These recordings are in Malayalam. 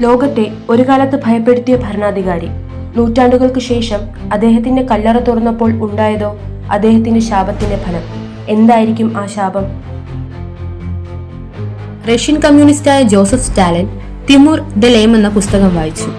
ലോകത്തെ ഒരു കാലത്ത് ഭയപ്പെടുത്തിയ ഭരണാധികാരി. നൂറ്റാണ്ടുകൾക്ക് ശേഷം അദ്ദേഹത്തിന്റെ കല്ലറ തുറന്നപ്പോൾ ഉണ്ടായതോ അദ്ദേഹത്തിന്റെ ശാപത്തിന്റെ ഫലം? എന്തായിരിക്കും ആ ശാപം? Russian കമ്മ്യൂണിസ്റ്റായ Joseph Stalin Timur the lame എന്ന പുസ്തകം വായിച്ചു.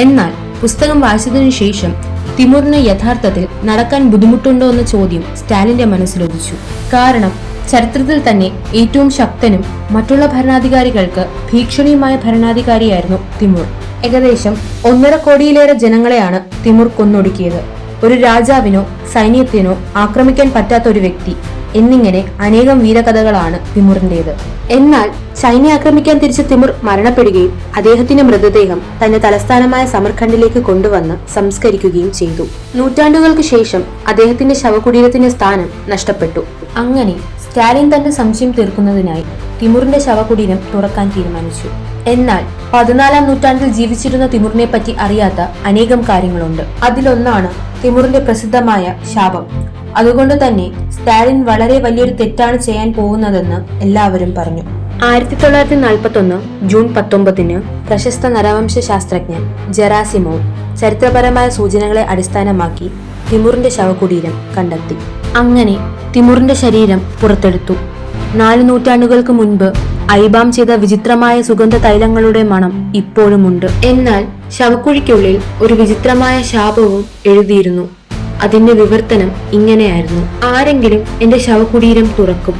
എന്നാൽ പുസ്തകം വായിച്ചതിനു ശേഷം തിമൂറിന് യഥാർത്ഥത്തിൽ നടക്കാൻ ബുദ്ധിമുട്ടുണ്ടോ എന്ന ചോദ്യം സ്റ്റാലിന്റെ മനസ്സിലൊതിച്ചു കാരണം ചരിത്രത്തിൽ തന്നെ ഏറ്റവും ശക്തനും മറ്റുള്ള ഭരണാധികാരികൾക്ക് ഭീഷണിയുമായ ഭരണാധികാരിയായിരുന്നു തിമൂർ. ഏകദേശം ഒന്നര കോടിയിലേറെ ജനങ്ങളെയാണ് തിമൂർ കൊന്നൊടുക്കിയത്. ഒരു രാജാവിനോ സൈന്യത്തിനോ ആക്രമിക്കാൻ പറ്റാത്ത ഒരു വ്യക്തി എന്നിങ്ങനെ അനേകം വീരകഥകളാണ് തിമൂറിന്റേത്. എന്നാൽ ചൈന ആക്രമിക്കാൻ തിരിച്ച തിമുർ മരണപ്പെടുകയും അദ്ദേഹത്തിന്റെ മൃതദേഹം തന്റെ തലസ്ഥാനമായ സമർഖണ്ഡിലേക്ക് കൊണ്ടുവന്ന് സംസ്കരിക്കുകയും ചെയ്തു. നൂറ്റാണ്ടുകൾക്ക് ശേഷം അദ്ദേഹത്തിന്റെ ശവകുടീരത്തിന്റെ സ്ഥാനം നഷ്ടപ്പെട്ടു. അങ്ങനെ സ്റ്റാലിൻ തന്റെ സംശയം തീർക്കുന്നതിനായി തിമൂറിന്റെ ശവകുടീരം തുറക്കാൻ തീരുമാനിച്ചു. എന്നാൽ പതിനാലാം നൂറ്റാണ്ടിൽ ജീവിച്ചിരുന്ന തിമൂറിനെ പറ്റി അറിയാത്ത അനേകം കാര്യങ്ങളുണ്ട്. അതിലൊന്നാണ് തിമൂറിന്റെ പ്രസിദ്ധമായ ശാപം. അതുകൊണ്ട് തന്നെ സ്റ്റാലിൻ വളരെ വലിയൊരു തെറ്റാണ് ചെയ്യാൻ പോകുന്നതെന്ന് എല്ലാവരും പറഞ്ഞു. ആയിരത്തി തൊള്ളായിരത്തി നാൽപ്പത്തി ഒന്ന് ജൂൺ പത്തൊമ്പതിന് പ്രശസ്ത നരവംശ ശാസ്ത്രജ്ഞൻ ജെറാസിമോ ചരിത്രപരമായ സൂചനകളെ അടിസ്ഥാനമാക്കി തിമൂറിന്റെ ശവകുടീരം കണ്ടെത്തി. അങ്ങനെ തിമുറിന്റെ ശരീരം പുറത്തെടുത്തു. നാല് നൂറ്റാണ്ടുകൾക്ക് മുൻപ് ഐബാം ചെയ്ത വിചിത്രമായ സുഗന്ധ തൈലങ്ങളുടെ മണം ഇപ്പോഴുമുണ്ട്. എന്നാൽ ശവക്കുഴിക്കുള്ളിൽ ഒരു വിചിത്രമായ ശാപവും എഴുതിയിരുന്നു. അതിന്റെ വിവർത്തനം ഇങ്ങനെയായിരുന്നു. ആരെങ്കിലും എന്റെ ശവകുടീരം തുറക്കും.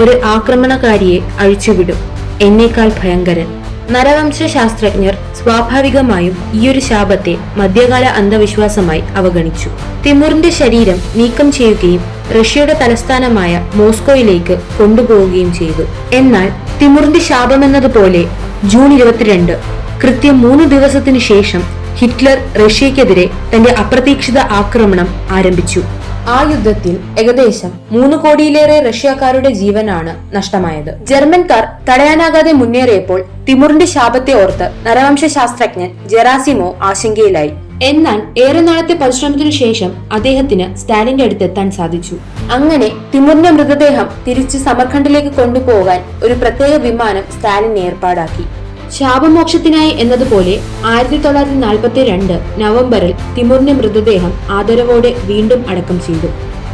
ഒരു ആക്രമണകാരിയെ അഴിച്ചുവിടും. എന്നേക്കാൾ ഭയങ്കരൻ. നരവംശ ശാസ്ത്രജ്ഞർ സ്വാഭാവികമായും ഈയൊരു ശാപത്തെ മധ്യകാല അന്ധവിശ്വാസമായി അവഗണിച്ചു. തിമൂറിന്റെ ശരീരം നീക്കം ചെയ്യുകയും റഷ്യയുടെ തലസ്ഥാനമായ മോസ്കോയിലേക്ക് കൊണ്ടുപോവുകയും ചെയ്തു. എന്നാൽ തിമൂറിന്റെ ശാപമെന്നതുപോലെ ജൂൺ ഇരുപത്തിരണ്ട് കൃത്യം മൂന്ന് ദിവസത്തിനു ശേഷം ഹിറ്റ്ലർ റഷ്യക്കെതിരെ തന്റെ അപ്രതീക്ഷിത ആക്രമണം ആരംഭിച്ചു. ആ യുദ്ധത്തിൽ ഏകദേശം മൂന്ന് കോടിയിലേറെ റഷ്യക്കാരുടെ ജീവനാണ് നഷ്ടമായത്. ജർമ്മൻകാർ തടയാനാകാതെ മുന്നേറിയപ്പോൾ തിമൂറിന്റെ ശാപത്തെ ഓർത്ത് നരവംശ ശാസ്ത്രജ്ഞൻ ജെറാസിമോ ആശങ്കയിലായി. എന്നാൽ ഏറെ നാളത്തെ പരിശ്രമത്തിനു ശേഷം അദ്ദേഹത്തിന് സ്റ്റാലിന്റെ അടുത്തെത്താൻ സാധിച്ചു. അങ്ങനെ തിമൂറിന്റെ മൃതദേഹം തിരിച്ച് സമർഖണ്ഡിലേക്ക് കൊണ്ടുപോകാൻ ഒരു പ്രത്യേക വിമാനം സ്റ്റാലിൻ ഏർപ്പാടാക്കി. ശാപമോക്ഷത്തിനായി എന്നതുപോലെ ആയിരത്തി തൊള്ളായിരത്തി നാൽപ്പത്തി രണ്ട് നവംബറിൽ തിമൂറിന്റെ മൃതദേഹം ആദരവോടെ വീണ്ടും അടക്കം ചെയ്തു.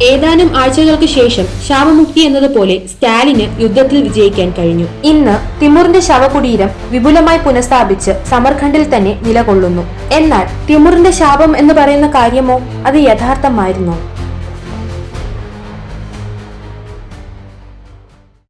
ഏതാനും ആഴ്ചകൾക്ക് ശേഷം ശാപമുക്തി എന്നതുപോലെ സ്റ്റാലിന് യുദ്ധത്തിൽ വിജയിക്കാൻ കഴിഞ്ഞു. ഇന്ന് തിമൂറിന്റെ ശവകുടീരം വിപുലമായി പുനഃസ്ഥാപിച്ച് സമർഖണ്ഡിൽ തന്നെ നിലകൊള്ളുന്നു. എന്നാൽ തിമൂറിന്റെ ശാപം എന്ന് പറയുന്ന കാര്യമോ അത് യഥാർത്ഥമായിരുന്നോ?